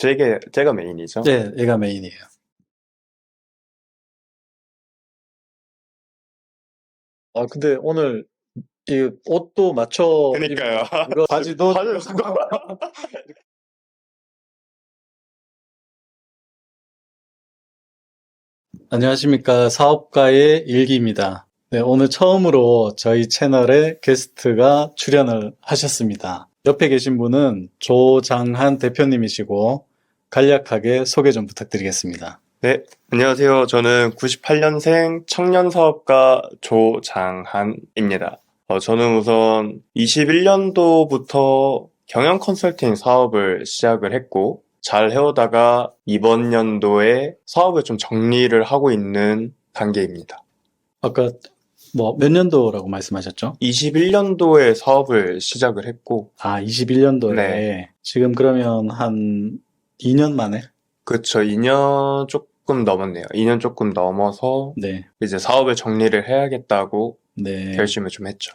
제게, 제가 메인이죠. 네, 얘가 메인이에요. 아, 근데 오늘 이 옷도 맞춰 그니까요. 이거 바지도 바지도 안녕하십니까. 사업가의 일기입니다. 네, 오늘 처음으로 저희 채널에 게스트가 출연을 하셨습니다. 옆에 계신 분은 조장한 대표님이시고 간략하게 소개 좀 부탁드리겠습니다. 네, 안녕하세요. 저는 98년생 청년 사업가 조장한입니다. 어, 저는 우선 21년도부터 경영 컨설팅 사업을 시작을 했고, 잘 해오다가 이번 연도에 사업을 좀 정리를 하고 있는 단계입니다. 아까 뭐 몇 년도라고 말씀하셨죠? 21년도에 사업을 시작을 했고, 아, 21년도에 네. 지금 그러면 한 2년 만에? 그쵸, 2년 조금 넘었네요. 2년 조금 넘어서 네, 이제 사업을 정리를 해야겠다고 네. 결심을 좀 했죠.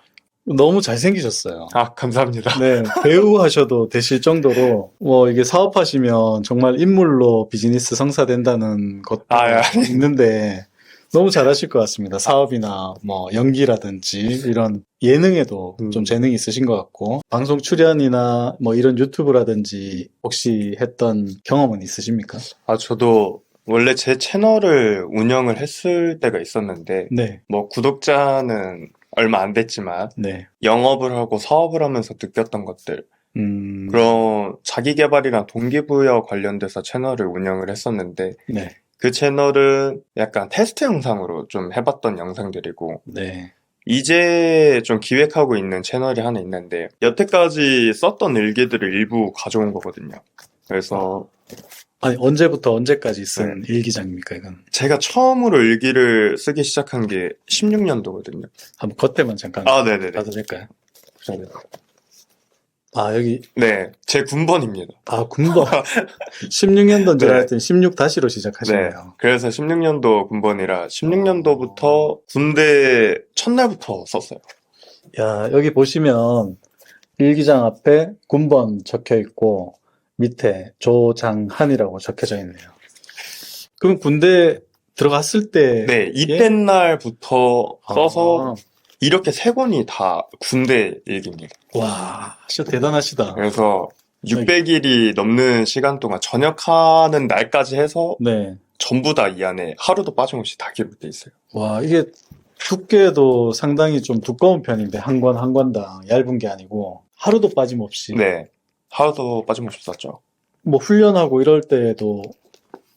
너무 잘생기셨어요. 아, 감사합니다. 네, 배우 하셔도 되실 정도로, 뭐, 이게 사업하시면 정말 인물로 비즈니스 성사된다는 것도 아, 예. 있는데, 너무 잘하실 것 같습니다. 사업이나 뭐, 연기라든지, 이런 예능에도 음. 좀 재능이 있으신 것 같고, 방송 출연이나 뭐, 이런 유튜브라든지, 혹시 했던 경험은 있으십니까? 아, 저도 원래 제 채널을 운영을 했을 때가 있었는데, 네, 뭐, 구독자는 얼마 안 됐지만, 네. 영업을 하고 사업을 하면서 느꼈던 것들, 음, 그런 자기 개발이나 동기부여 관련돼서 채널을 운영을 했었는데, 네, 그 채널은 약간 테스트 영상으로 좀 해봤던 영상들이고, 네. 이제 좀 기획하고 있는 채널이 하나 있는데, 여태까지 썼던 일기들을 일부 가져온 거거든요. 그래서 아니, 언제부터 언제까지 쓴 네. 일기장입니까, 이건? 제가 처음으로 일기를 쓰기 시작한 게 16년도거든요. 한번 겉에만 잠깐 아, 네네네. 봐도 될까요? 아, 여기, 네, 제 군번입니다. 아, 군번. 16년도인 줄 네. 알았더니 16-로 시작하시네요. 그래서 16년도 군번이라 16년도부터 군대 첫날부터 썼어요. 야, 여기 보시면 일기장 앞에 군번 적혀 있고 밑에 조장한이라고 적혀져 있네요. 그럼 군대 들어갔을 때 네, 이때 날부터 아, 써서 이렇게 세 권이 다 군대 일기입니다. 와, 진짜 대단하시다. 그래서 600일이 넘는 시간 동안 전역하는 날까지 해서 네. 전부 다 이 안에 하루도 빠짐없이 다 기록돼 있어요. 와, 이게 두께도 상당히 좀 두꺼운 편인데 한 권 한 권당 얇은 게 아니고 하루도 빠짐없이 네, 하루도 빠짐없이 썼죠. 뭐 훈련하고 이럴 때에도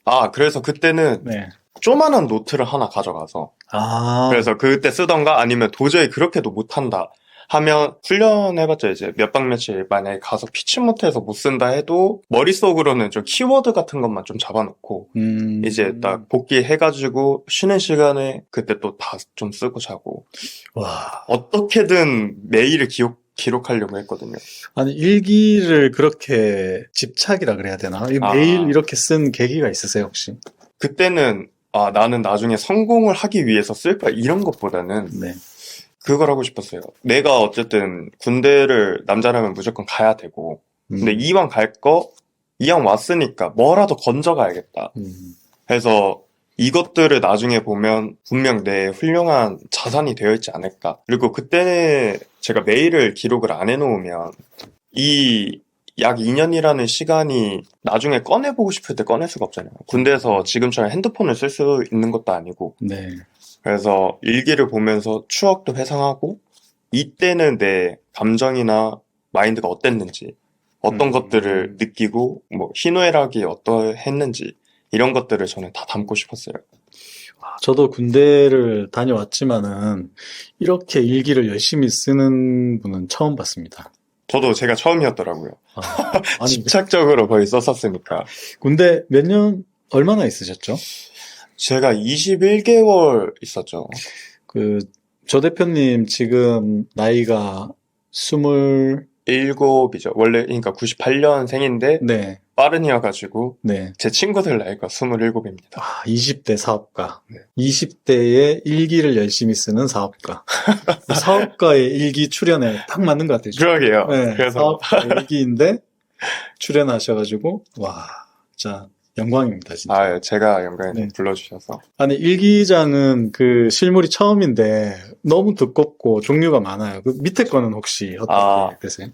아, 그래서 그때는 네. 조만한 노트를 하나 가져가서 아, 그래서 그때 쓰던가 아니면 도저히 그렇게도 못한다 하면 훈련해봤자 이제 몇 박 며칠 만약에 가서 피치 못해서 못 쓴다 해도 머릿속으로는 좀 키워드 같은 것만 좀 잡아놓고 음, 이제 딱 복귀해가지고 쉬는 시간에 그때 또 다 좀 쓰고 자고 와, 어떻게든 매일을 기록, 기록하려고 했거든요. 아니 일기를 그렇게 집착이라 그래야 되나? 이 아. 매일 이렇게 쓴 계기가 있으세요 혹시? 그때는 아 나는 나중에 성공을 하기 위해서 쓸 거야 이런 것보다는 네. 그걸 하고 싶었어요. 내가 어쨌든 군대를 남자라면 무조건 가야 되고 음, 근데 이왕 갈 거, 이왕 왔으니까 뭐라도 건져가야겠다. 음, 해서 이것들을 나중에 보면 분명 내 훌륭한 자산이 되어 있지 않을까. 그리고 그때 제가 메일을 기록을 안 해놓으면 이 약 2년이라는 시간이 나중에 꺼내보고 싶을 때 꺼낼 수가 없잖아요. 군대에서 지금처럼 핸드폰을 쓸 수 있는 것도 아니고. 네. 그래서 일기를 보면서 추억도 회상하고 이때는 내 감정이나 마인드가 어땠는지 어떤 음. 것들을 느끼고 뭐 희노애락이 어떠했는지 이런 것들을 저는 다 담고 싶었어요. 저도 군대를 다녀왔지만은 이렇게 일기를 열심히 쓰는 분은 처음 봤습니다. 저도 제가 처음이었더라고요. 아, 아니 집착적으로 거의 썼었으니까. 군대 몇년 얼마나 있으셨죠? 제가 21개월 있었죠. 그조 대표님 지금 나이가 스물 일곱이죠. 원래 그러니까 98년생인데 네, 빠른이어가지고 네. 제 친구들 나이가 27입니다. 아, 20대 사업가. 네. 20대에 일기를 열심히 쓰는 사업가. 사업가의 일기 출연에 딱 맞는 것 같아요. 그러게요. 네, 그래서 사업가 일기인데 출연하셔가지고 와 진짜 영광입니다, 진짜. 아, 예, 제가 영광에 네. 불러주셔서. 아니, 일기장은 그 실물이 처음인데 너무 두껍고 종류가 많아요. 그 밑에 거는 혹시 어떻게 아. 되세요?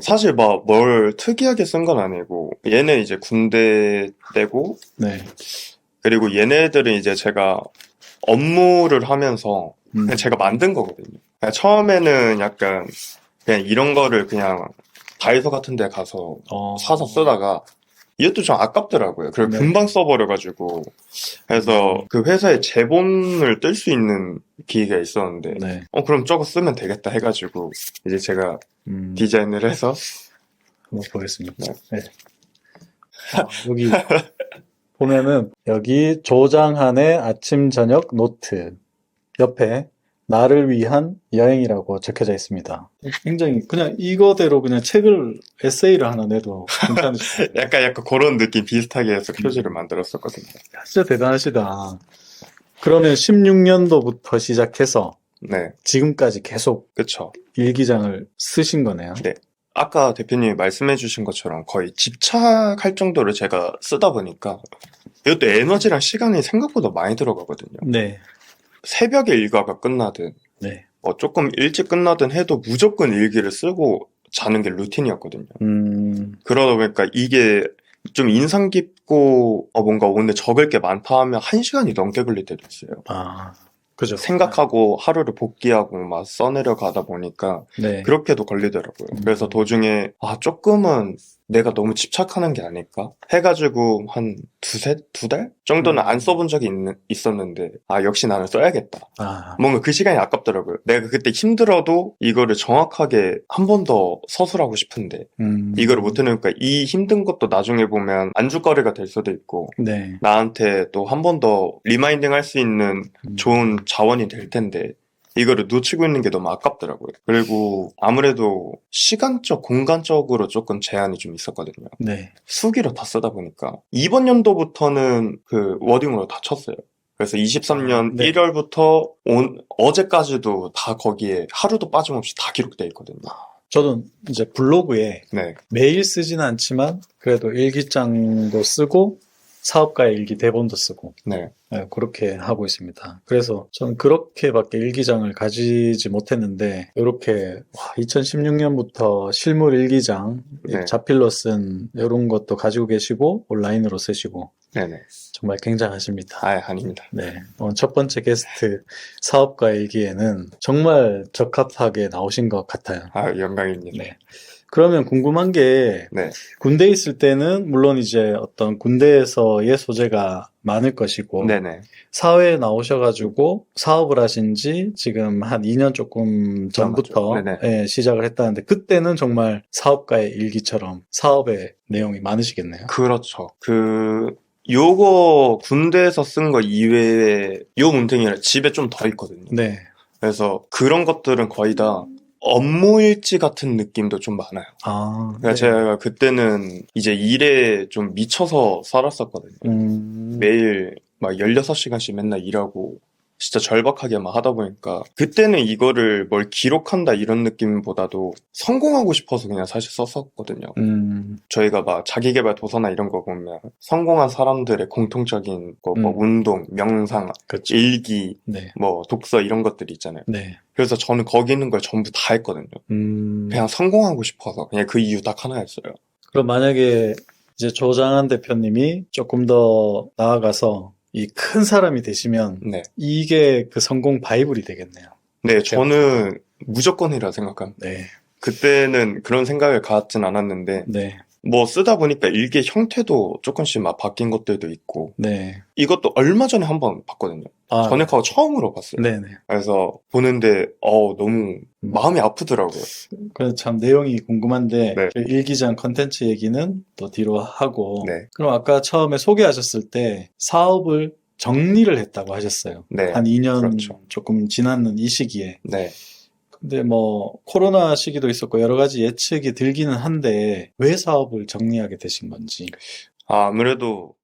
사실 막 뭘 특이하게 쓴 건 아니고, 얘는 이제 군대 때고, 네. 그리고 얘네들은 이제 제가 업무를 하면서 음. 그냥 제가 만든 거거든요. 처음에는 약간 그냥 이런 거를 그냥 다이소 같은 데 가서 어. 사서 쓰다가 이것도 좀 아깝더라고요. 그리고 네. 금방 써버려가지고. 그래서 그 회사에 제본을 뜰 수 있는 기회가 있었는데, 네. 어, 그럼 저거 쓰면 되겠다 해가지고, 이제 제가 음. 디자인을 해서, 한번 보겠습니다. 네. 네. 아, 여기 보면은 여기 조장한의 아침 저녁 노트 옆에 나를 위한 여행이라고 적혀져 있습니다. 굉장히 그냥 이거대로 그냥 책을 에세이를 하나 내도 괜찮으시죠? 약간 약간 그런 느낌 비슷하게 해서 표지를 만들었었거든요. 진짜 대단하시다. 그러면 16년도부터 시작해서 네, 지금까지 계속 그쵸. 일기장을 쓰신 거네요. 아까 대표님이 말씀해 주신 것처럼 거의 집착할 정도로 제가 쓰다 보니까 이것도 에너지랑 시간이 생각보다 많이 들어가거든요. 네. 새벽에 일과가 끝나든 네. 뭐 조금 일찍 끝나든 해도 무조건 일기를 쓰고 자는 게 루틴이었거든요. 음, 그러다 보니까 이게 좀 인상 깊고 어 뭔가 오늘 적을 게 많다 하면 한 시간이 넘게 걸릴 때도 있어요. 아, 그죠. 생각하고 하루를 복귀하고 막 써내려 가다 보니까 네. 그렇게도 걸리더라고요. 음. 그래서 도중에 아 조금은 내가 너무 집착하는 게 아닐까 해가지고 한 두세 두 달 정도는 음. 안 써본 적이 있, 었는데아 역시 나는 써야겠다. 아, 뭔가 그 시간이 아깝더라고요. 내가 그때 힘들어도 이거를 정확하게 한 번 더 서술하고 싶은데 음. 이거를 못 해놓으니까 이 힘든 것도 나중에 보면 안주거리가 될 수도 있고 네. 나한테 또 한 번 더 리마인딩 할 수 있는 음. 좋은 자원이 될 텐데 이거를 놓치고 있는 게 너무 아깝더라고요. 그리고 아무래도 시간적, 공간적으로 조금 제한이 좀 있었거든요. 네. 수기로 다 쓰다 보니까 이번 연도부터는 그 워딩으로 다 쳤어요. 그래서 23년 네. 1월부터 온 어제까지도 다 거기에 하루도 빠짐없이 다 기록돼 있거든요. 저는 이제 블로그에 네, 매일 쓰지는 않지만 그래도 일기장도 쓰고 사업가의 일기 대본도 쓰고 네, 네, 그렇게 하고 있습니다. 그래서 저는 그렇게밖에 일기장을 가지지 못했는데 이렇게 2016년부터 실물 일기장 네. 자필로 쓴 이런 것도 가지고 계시고 온라인으로 쓰시고 네, 네. 정말 굉장하십니다. 아, 아닙니다. 네, 오늘 첫 번째 게스트 사업가 일기에는 정말 적합하게 나오신 것 같아요. 아, 영광입니다. 네. 그러면 궁금한 게 네, 군대에 있을 때는 물론 이제 어떤 군대에서의 소재가 많을 것이고 네, 네. 사회에 나오셔가지고 사업을 하신 지 지금 한 2년 조금 전부터 네네. 예, 시작을 했다는데 그때는 정말 사업가의 일기처럼 사업의 내용이 많으시겠네요. 그렇죠. 그 요거 군대에서 쓴 거 이외에 요 문탱이랑 집에 좀 더 있거든요. 네. 그래서 그런 것들은 거의 다 업무 일지 같은 느낌도 좀 많아요. 아, 그러니까 네. 제가 그때는 이제 일에 좀 미쳐서 살았었거든요. 음, 매일 막 16시간씩 맨날 일하고 진짜 절박하게 막 하다 보니까 그때는 이거를 뭘 기록한다 이런 느낌보다도 성공하고 싶어서 그냥 사실 썼었거든요. 음, 저희가 막 자기개발 도서나 이런 거 보면 성공한 사람들의 공통적인 거, 뭐 음. 운동, 명상, 그렇죠. 일기, 네. 뭐 독서 이런 것들이 있잖아요. 네. 그래서 저는 거기 있는 걸 전부 다 했거든요. 음, 그냥 성공하고 싶어서 그냥 그 이유 딱 하나였어요. 그럼 만약에 이제 조장한 대표님이 조금 더 나아가서 이 큰 사람이 되시면 네. 이게 그 성공 바이블이 되겠네요. 네, 저는 무조건이라 생각합니다. 네. 그때는 그런 생각을 갖진 않았는데 네. 뭐 쓰다 보니까 일기 형태도 조금씩 막 바뀐 것들도 있고 네. 이것도 얼마 전에 한 번 봤거든요. 아, 전역하고 처음으로 봤어요. 네네. 그래서 보는데 어 너무 마음이 아프더라고요. 그래서 참 내용이 궁금한데 네. 그 일기장 컨텐츠 얘기는 또 뒤로 하고 네. 그럼 아까 처음에 소개하셨을 때 사업을 정리를 했다고 하셨어요. 네. 한 2년 그렇죠. 조금 지났는 이 시기에. 네. 근데 뭐 코로나 시기도 있었고 여러 가지 예측이 들기는 한데 왜 사업을 정리하게 되신 건지. 아, 아무래도